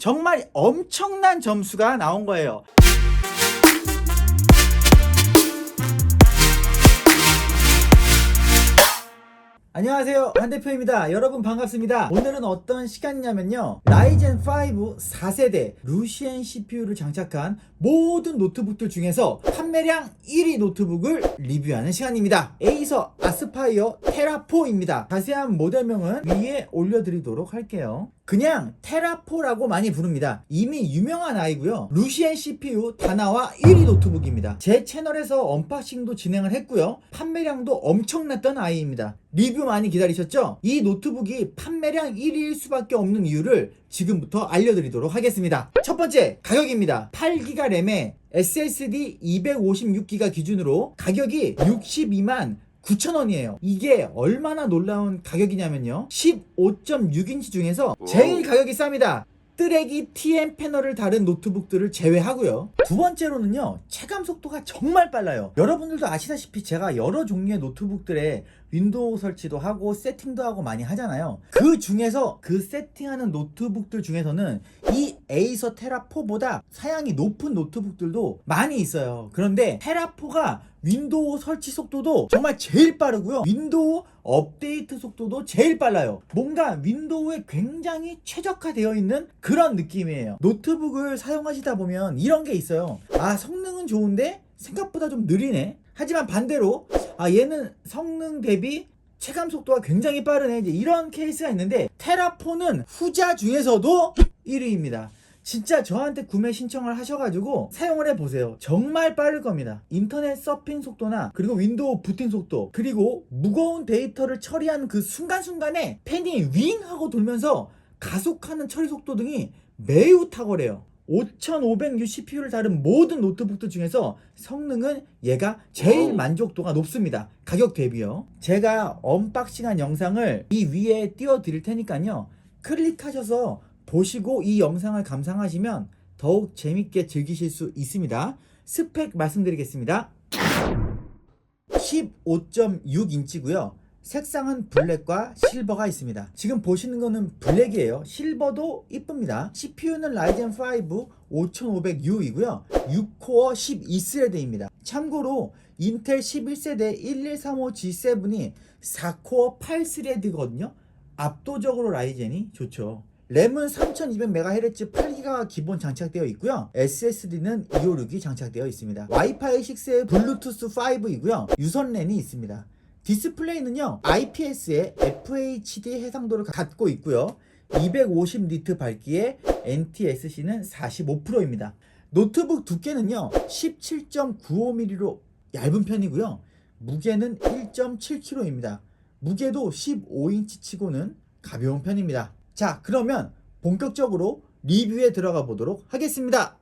정말 엄청난 점수가 나온 거예요. 안녕하세요. 한 대표입니다. 여러분 반갑습니다. 오늘은 어떤 시간이냐면요. 라이젠 5 4세대 루시엔 CPU를 장착한 모든 노트북들 중에서 판매량 1위 노트북을 리뷰하는 시간입니다. 에이서 아스파이어 테라4입니다. 자세한 모델명은 위에 올려드리도록 할게요. 그냥 테라4라고 많이 부릅니다. 이미 유명한 아이고요. 루시엔 CPU 다나와 1위 노트북입니다. 제 채널에서 언박싱도 진행을 했고요. 판매량도 엄청났던 아이입니다 리뷰 많이 기다리셨죠? 이 노트북이 판매량 1위일 수밖에 없는 이유를 지금부터 알려드리도록 하겠습니다. 첫 번째, 가격입니다. 8기가 램에 SSD 256기가 기준으로 가격이 62만 9,000원이에요. 이게 얼마나 놀라운 가격이냐면요. 15.6인치 중에서 제일 가격이 쌉니다. 쓰레기 TN 패널을 다른 노트북들을 제외하고요. 두 번째로는요, 체감 속도가 정말 빨라요. 여러분들도 아시다시피 제가 여러 종류의 노트북들에 윈도우 설치도 하고 세팅도 하고 많이 하잖아요. 그 중에서 그 세팅하는 노트북들 중에서는 이 에이서 테라4보다 사양이 높은 노트북들도 많이 있어요. 그런데 테라4가 윈도우 설치 속도도 정말 제일 빠르고요. 윈도우 업데이트 속도도 제일 빨라요. 뭔가 윈도우에 굉장히 최적화되어 있는 그런 느낌이에요. 노트북을 사용하시다 보면 이런 게 있어요. 아, 성능은 좋은데 생각보다 좀 느리네. 하지만 반대로 아, 얘는 성능 대비 체감 속도가 굉장히 빠르네. 이제 이런 케이스가 있는데 테라포는 후자 중에서도 1위입니다. 진짜 저한테 구매 신청을 하셔가지고 사용을 해보세요. 정말 빠를 겁니다. 인터넷 서핑 속도나 그리고 윈도우 부팅 속도 그리고 무거운 데이터를 처리하는 그 순간순간에 펜이 윙 하고 돌면서 가속하는 처리 속도 등이 매우 탁월해요. 5500U CPU를 다룬 모든 노트북들 중에서 성능은 얘가 제일 만족도가 높습니다. 가격 대비요. 제가 언박싱한 영상을 이 위에 띄워 드릴 테니까요. 클릭하셔서 보시고 이 영상을 감상하시면 더욱 재밌게 즐기실 수 있습니다. 스펙 말씀드리겠습니다. 15.6인치고요. 색상은 블랙과 실버가 있습니다. 지금 보시는 거는 블랙이에요. 실버도 이쁩니다. CPU는 라이젠 5 5500U이고요. 6코어 12스레드입니다. 참고로 인텔 11세대 1135G7이 4코어 8스레드거든요. 압도적으로 라이젠이 좋죠. 램은 3200MHz 8기가가 기본 장착되어 있고요. SSD는 256이 장착되어 있습니다. 와이파이 6에 블루투스 5이고요. 유선 랜이 있습니다. 디스플레이는요. IPS의 FHD 해상도를 갖고 있고요. 250니트 밝기에 NTSC는 45%입니다. 노트북 두께는요. 17.95mm로 얇은 편이고요. 무게는 1.7kg입니다. 무게도 15인치 치고는 가벼운 편입니다. 자, 그러면 본격적으로 리뷰에 들어가 보도록 하겠습니다.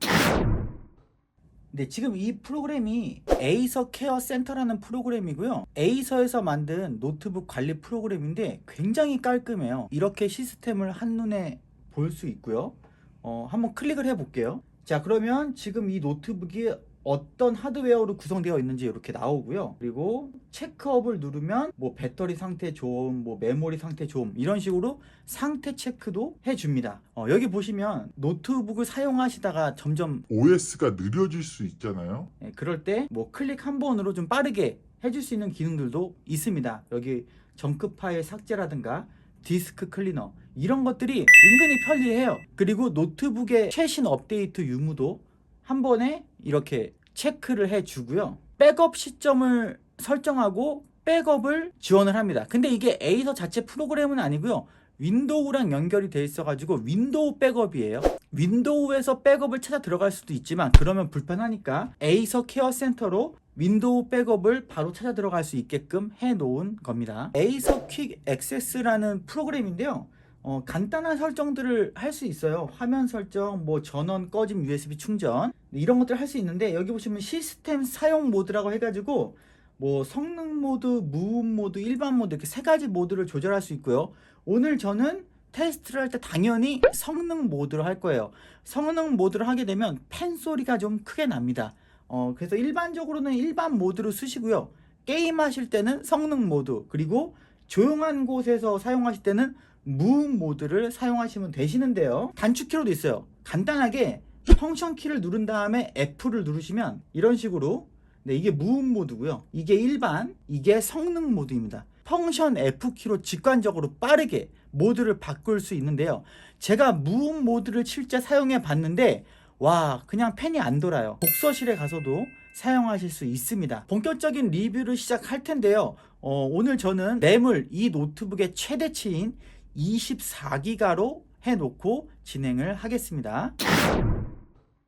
네, 지금 이 프로그램이 에이서 케어 센터라는 프로그램이고요. 에이서에서 만든 노트북 관리 프로그램인데 굉장히 깔끔해요. 이렇게 시스템을 한눈에 볼 수 있고요. 어, 한번 클릭을 해 볼게요. 자, 그러면 지금 이 노트북이 어떤 하드웨어로 구성되어 있는지 이렇게 나오고요. 그리고 체크업을 누르면 뭐 배터리 상태 좋음, 뭐 메모리 상태 좋음 이런 식으로 상태 체크도 해줍니다. 어, 여기 보시면 노트북을 사용하시다가 점점 OS가 느려질 수 있잖아요. 예, 그럴 때 뭐 클릭 한 번으로 좀 빠르게 해줄 수 있는 기능들도 있습니다. 여기 정급 파일 삭제라든가 디스크 클리너 이런 것들이 은근히 편리해요. 그리고 노트북의 최신 업데이트 유무도 한 번에 이렇게 체크를 해주고요. 백업 시점을 설정하고 백업을 지원을 합니다. 근데 이게 에이서 자체 프로그램은 아니고요. 윈도우랑 연결이 돼 있어가지고 윈도우 백업이에요. 윈도우에서 백업을 찾아 들어갈 수도 있지만 그러면 불편하니까 에이서 케어 센터로 윈도우 백업을 바로 찾아 들어갈 수 있게끔 해 놓은 겁니다. 에이서 퀵 액세스라는 프로그램인데요. 어, 간단한 설정들을 할 수 있어요. 화면 설정, 뭐 전원 꺼짐 USB 충전 이런 것들 을 할 수 있는데 여기 보시면 시스템 사용 모드라고 해가지고 뭐 성능 모드, 무음 모드, 일반 모드 이렇게 세 가지 모드를 조절할 수 있고요. 오늘 저는 테스트를 할 때 당연히 성능 모드로 할 거예요. 성능 모드를 하게 되면 팬 소리가 좀 크게 납니다. 어, 그래서 일반적으로는 일반 모드로 쓰시고요. 게임 하실 때는 성능 모드, 그리고 조용한 곳에서 사용하실 때는 무음 모드를 사용하시면 되시는데요. 단축키로도 있어요. 간단하게 펑션 키를 누른 다음에 F를 누르시면 이런 식으로 네, 이게 무음 모드고요. 이게 일반, 이게 성능 모드입니다. 펑션 F키로 직관적으로 빠르게 모드를 바꿀 수 있는데요. 제가 무음 모드를 실제 사용해 봤는데 와, 그냥 펜이 안 돌아요. 독서실에 가서도 사용하실 수 있습니다. 본격적인 리뷰를 시작할 텐데요. 어, 오늘 저는 램을 이 노트북의 최대치인 24기가로 해놓고 진행을 하겠습니다.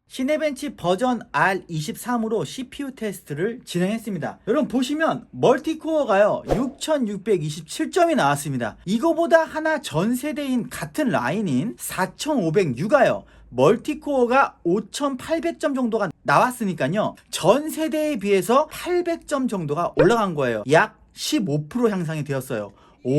시네벤치 버전 R23으로 CPU 테스트를 진행했습니다. 여러분 보시면 멀티코어가요 6627점이 나왔습니다. 이거보다 하나 전 세대인 같은 라인인 4506가요 멀티코어가 5800점 정도가 나왔으니까요 전 세대에 비해서 800점 정도가 올라간 거예요. 약 15% 향상이 되었어요. 오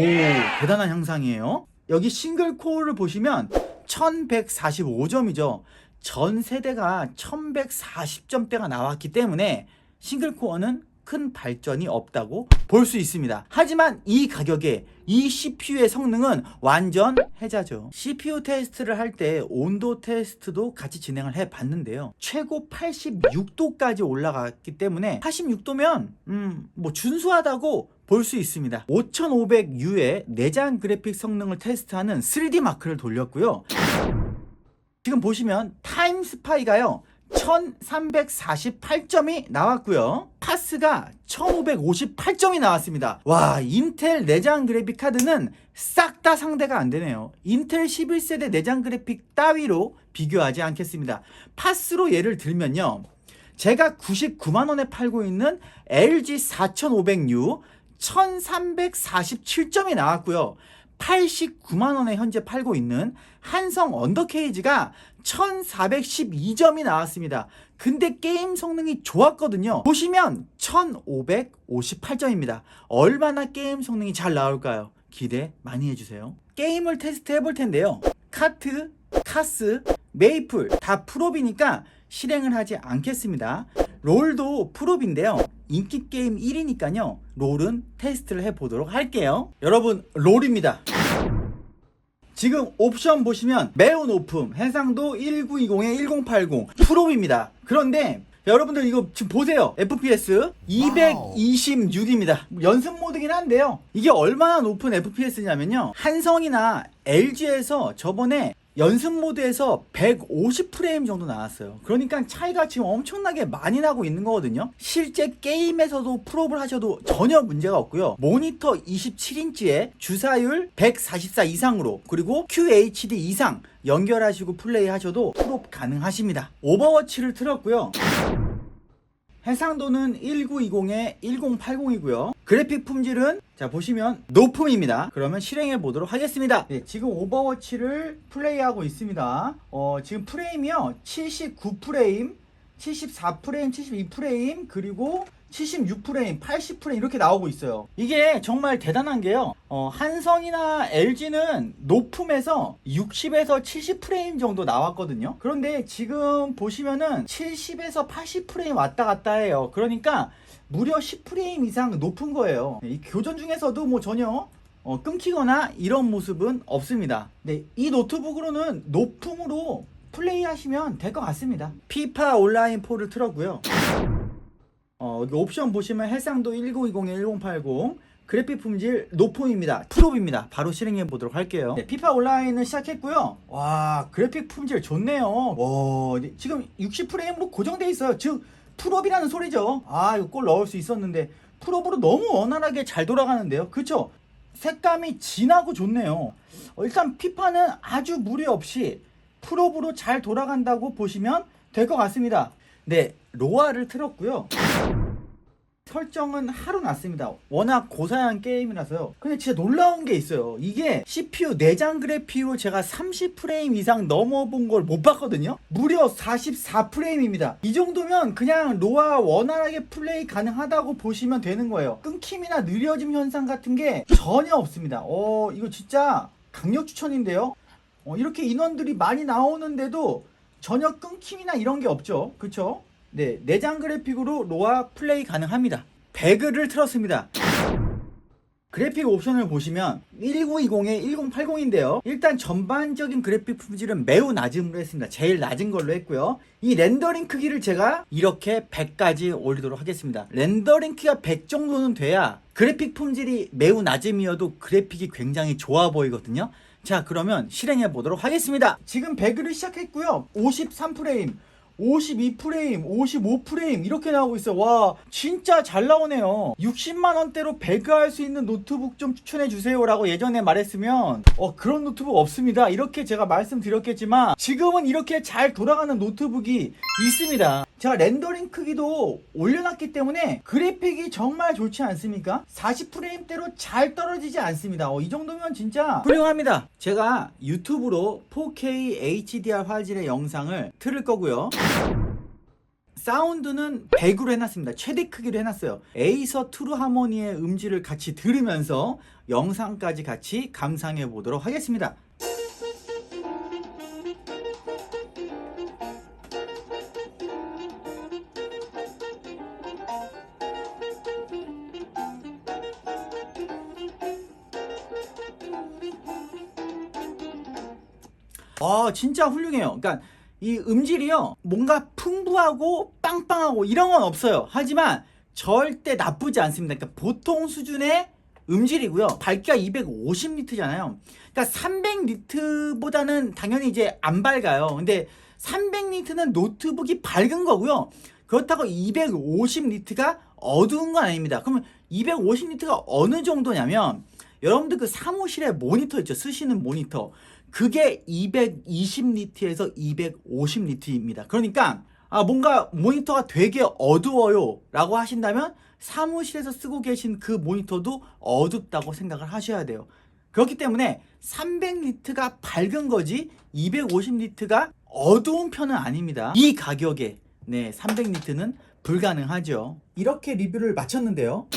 대단한 향상이에요. 여기 싱글 코어를 보시면 1145점이죠. 전 세대가 1140점대가 나왔기 때문에 싱글 코어는 큰 발전이 없다고 볼 수 있습니다. 하지만 이 가격에 이 CPU의 성능은 완전 해자죠. CPU 테스트를 할 때 온도 테스트도 같이 진행을 해 봤는데요. 최고 86도까지 올라갔기 때문에 86도면 음, 뭐 준수하다고 볼 수 있습니다. 5500U의 내장 그래픽 성능을 테스트하는 3D 마크를 돌렸고요. 지금 보시면 타임 스파이가요. 1348점이 나왔고요. 파스가 1558점이 나왔습니다. 와, 인텔 내장 그래픽 카드는 싹 다 상대가 안 되네요. 인텔 11세대 내장 그래픽 따위로 비교하지 않겠습니다. 파스로 예를 들면요. 제가 99만 원에 팔고 있는 LG 4500U 1347점이 나왔고요. 89만 원에 현재 팔고 있는 한성 언더케이지가 1412점이 나왔습니다. 근데 게임 성능이 좋았거든요. 보시면 1558점입니다. 얼마나 게임 성능이 잘 나올까요? 기대 많이 해주세요. 게임을 테스트 해볼 텐데요. 카트, 카스, 메이플 다 프로비니까 실행을 하지 않겠습니다. 롤도 프로비인데요. 인기 게임 1위니까요. 롤은 테스트를 해보도록 할게요. 여러분, 롤입니다. 지금 옵션 보시면 매우 높음 해상도 1920에 1080 프로입니다. 그런데 여러분들 이거 지금 보세요. FPS 226입니다. 연습 모드긴 한데요. 이게 얼마나 높은 FPS냐면요. 한성이나 LG에서 저번에 연습 모드에서 150프레임 정도 나왔어요. 그러니까 차이가 지금 엄청나게 많이 나고 있는 거거든요. 실제 게임에서도 프로를 하셔도 전혀 문제가 없고요. 모니터 27인치에 주사율 144 이상으로 그리고 QHD 이상 연결하시고 플레이 하셔도 프로 가능하십니다. 오버워치를 틀었고요. 해상도는 1920에 1080이고요. 그래픽 품질은 자 보시면 높음입니다. 그러면 실행해 보도록 하겠습니다. 네, 지금 오버워치를 플레이하고 있습니다. 어, 지금 프레임이요. 79프레임, 74프레임, 72프레임, 그리고 76프레임, 80프레임 이렇게 나오고 있어요. 이게 정말 대단한 게요. 어, 한성이나 LG는 높음에서 60에서 70프레임 정도 나왔거든요. 그런데 지금 보시면은 70에서 80프레임 왔다 갔다 해요. 그러니까 무려 10프레임 이상 높은 거예요. 이 교전 중에서도 뭐 전혀 어, 끊기거나 이런 모습은 없습니다. 네, 이 노트북으로는 높음으로 플레이하시면 될 것 같습니다. 피파 온라인 4를 틀었고요. 어, 옵션 보시면 해상도 1920에 1080 그래픽 품질 높음입니다. 프로입니다. 바로 실행해 보도록 할게요. 네, 피파 온라인을 시작했고요. 와, 그래픽 품질 좋네요. 와, 네, 지금 60프레임으로 고정돼 있어요. 즉 풀업이라는 소리죠. 아, 이거 골 넣을 수 있었는데 풀업으로 너무 원활하게 잘 돌아가는데요. 그쵸? 색감이 진하고 좋네요. 어, 일단 피파는 아주 무리 없이 풀업으로 잘 돌아간다고 보시면 될 것 같습니다. 네, 로아를 틀었고요. 설정은 하루 놨습니다. 워낙 고사양 게임이라서요. 근데 진짜 놀라운 게 있어요. 이게 CPU 내장 그래픽으로 제가 30프레임 이상 넘어본 걸 못 봤거든요. 무려 44프레임입니다. 이 정도면 그냥 로아 원활하게 플레이 가능하다고 보시면 되는 거예요. 끊김이나 느려짐 현상 같은 게 전혀 없습니다. 어, 이거 진짜 강력 추천인데요. 어, 이렇게 인원들이 많이 나오는데도 전혀 끊김이나 이런 게 없죠. 그쵸? 네, 내장 그래픽으로 로아 플레이 가능합니다. 배그를 틀었습니다. 그래픽 옵션을 보시면 1920에 1080인데요. 일단 전반적인 그래픽 품질은 매우 낮음으로 했습니다. 제일 낮은 걸로 했고요. 이 렌더링 크기를 제가 이렇게 100까지 올리도록 하겠습니다. 렌더링 크기가 100 정도는 돼야 그래픽 품질이 매우 낮음이어도 그래픽이 굉장히 좋아 보이거든요. 자, 그러면 실행해 보도록 하겠습니다. 지금 배그를 시작했고요. 53프레임, 52프레임, 55프레임 이렇게 나오고 있어요. 와, 진짜 잘 나오네요. 60만 원대로 배그할 수 있는 노트북 좀 추천해 주세요라고 예전에 말했으면 어 그런 노트북 없습니다. 이렇게 제가 말씀드렸겠지만 지금은 이렇게 잘 돌아가는 노트북이 있습니다. 제가 렌더링 크기도 올려놨기 때문에 그래픽이 정말 좋지 않습니까? 40프레임대로 잘 떨어지지 않습니다. 어, 이 정도면 진짜 훌륭합니다. 제가 유튜브로 4K HDR 화질의 영상을 틀을 거고요. 사운드는 100으로 해놨습니다. 최대 크기로 해놨어요. 에이서 트루 하모니의 음질을 같이 들으면서 영상까지 같이 감상해 보도록 하겠습니다. 아 진짜 훌륭해요. 그러니까 이 음질이요 뭔가 풍부하고 빵빵하고 이런 건 없어요. 하지만 절대 나쁘지 않습니다. 그러니까 보통 수준의 음질이고요. 밝기가 250니트잖아요. 그러니까 300니트보다는 당연히 이제 안 밝아요. 근데 300니트는 노트북이 밝은 거고요. 그렇다고 250니트가 어두운 건 아닙니다. 그러면 250니트가 어느 정도냐면 여러분들 그 사무실에 모니터 있죠. 쓰시는 모니터. 그게 220니트에서 250니트입니다. 그러니까 아 뭔가 모니터가 되게 어두워요 라고 하신다면 사무실에서 쓰고 계신 그 모니터도 어둡다고 생각을 하셔야 돼요. 그렇기 때문에 300니트가 밝은 거지 250니트가 어두운 편은 아닙니다. 이 가격에 네 300니트는 불가능하죠. 이렇게 리뷰를 마쳤는데요.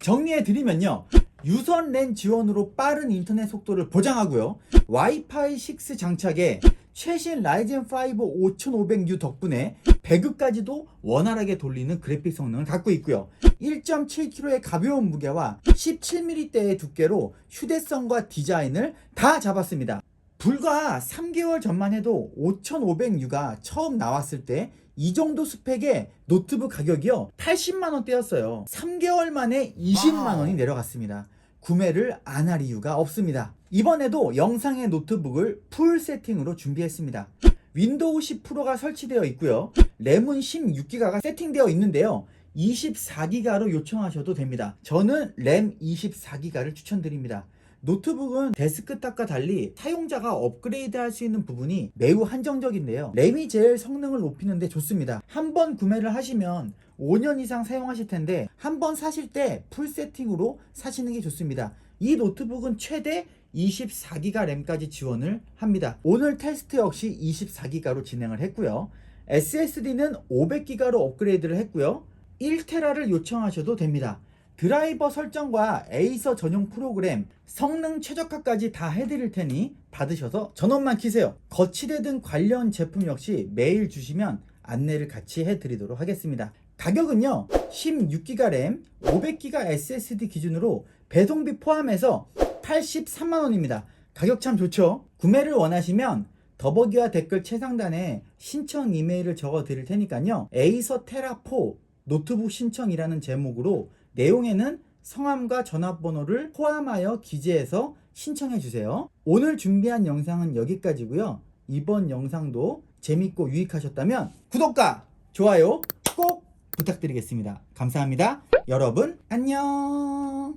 정리해 드리면요. 유선 랜 지원으로 빠른 인터넷 속도를 보장하고요. 와이파이 6 장착에 최신 라이젠 5 5500U 덕분에 배그까지도 원활하게 돌리는 그래픽 성능을 갖고 있고요. 1.7kg의 가벼운 무게와 17mm대의 두께로 휴대성과 디자인을 다 잡았습니다. 불과 3개월 전만 해도 5500U가 처음 나왔을 때 이 정도 스펙의 노트북 가격이요 80만 원대였어요. 3개월 만에 20만 원이 내려갔습니다. 구매를 안 할 이유가 없습니다. 이번에도 영상의 노트북을 풀 세팅으로 준비했습니다. 윈도우 10 프로가 설치되어 있고요. 램은 16기가가 세팅되어 있는데요. 24기가로 요청하셔도 됩니다. 저는 램 24기가를 추천드립니다. 노트북은 데스크탑과 달리 사용자가 업그레이드 할 수 있는 부분이 매우 한정적인데요. 램이 제일 성능을 높이는데 좋습니다. 한 번 구매를 하시면 5년 이상 사용하실 텐데 한 번 사실 때 풀 세팅으로 사시는 게 좋습니다. 이 노트북은 최대 24기가 램까지 지원을 합니다. 오늘 테스트 역시 24기가로 진행을 했고요. SSD는 500기가로 업그레이드를 했고요. 1테라를 요청하셔도 됩니다. 드라이버 설정과 에이서 전용 프로그램, 성능 최적화까지 다 해드릴 테니 받으셔서 전원만 키세요. 거치대 등 관련 제품 역시 메일 주시면 안내를 같이 해드리도록 하겠습니다. 가격은요, 16기가 램, 500기가 SSD 기준으로 배송비 포함해서 83만원입니다. 가격 참 좋죠? 구매를 원하시면 더보기와 댓글 최상단에 신청 이메일을 적어 드릴 테니까요. 에이서 테라4 노트북 신청이라는 제목으로 내용에는 성함과 전화번호를 포함하여 기재해서 신청해 주세요. 오늘 준비한 영상은 여기까지고요. 이번 영상도 재밌고 유익하셨다면 구독과 좋아요 꼭 부탁드리겠습니다. 감사합니다. 여러분 안녕.